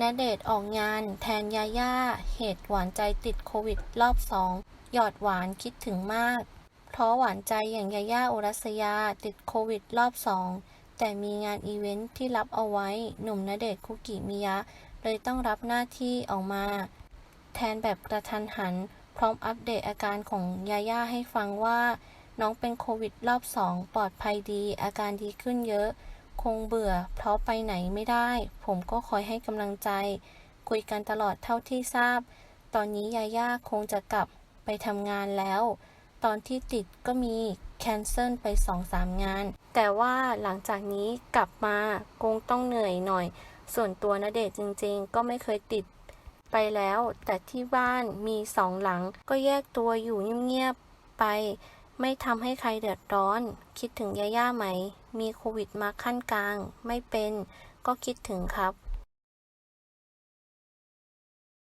ณเดชออกงาน แทนยาย่า เหตุหวานใจติดโควิดรอบสองหยอดหวานคิดถึงมาก เพราะหวานใจอย่างยาย่าอุรัสยาติดโควิดรอบสองแต่มีงานอีเวนท์ที่รับเอาไว้ หนุ่มณเดชคุกิมิยะ เลยต้องรับหน้าที่ออกมา แทนแบบกระทันหัน พร้อมอัปเดตอาการของยาย่าให้ฟังว่า น้องเป็นโควิดรอบสองปลอดภัยดี อาการดีขึ้นเยอะ คงเบื่อ เพราะไปไหนไม่ได้ ผมก็คอยให้กำลังใจ คุยกันตลอดเท่าที่ทราบ ตอนนี้ยาย่าคงจะกลับไปทำงานแล้ว ตอนที่ติดก็มีแคนเซิลไปสองสามงาน แต่ว่าหลังจากนี้กลับมาคงต้องเหนื่อยหน่อย ส่วนตัวณเดชจริงๆ ก็ไม่เคยติดไปแล้ว แต่ที่บ้านมีสองหลังก็แยกตัวอยู่เงียบๆไป ไม่ทำให้ใครเดือดร้อน คิดถึงยาย่าไหม มีโควิดมาขั้นกลาง ไม่เป็น ก็คิดถึงครับ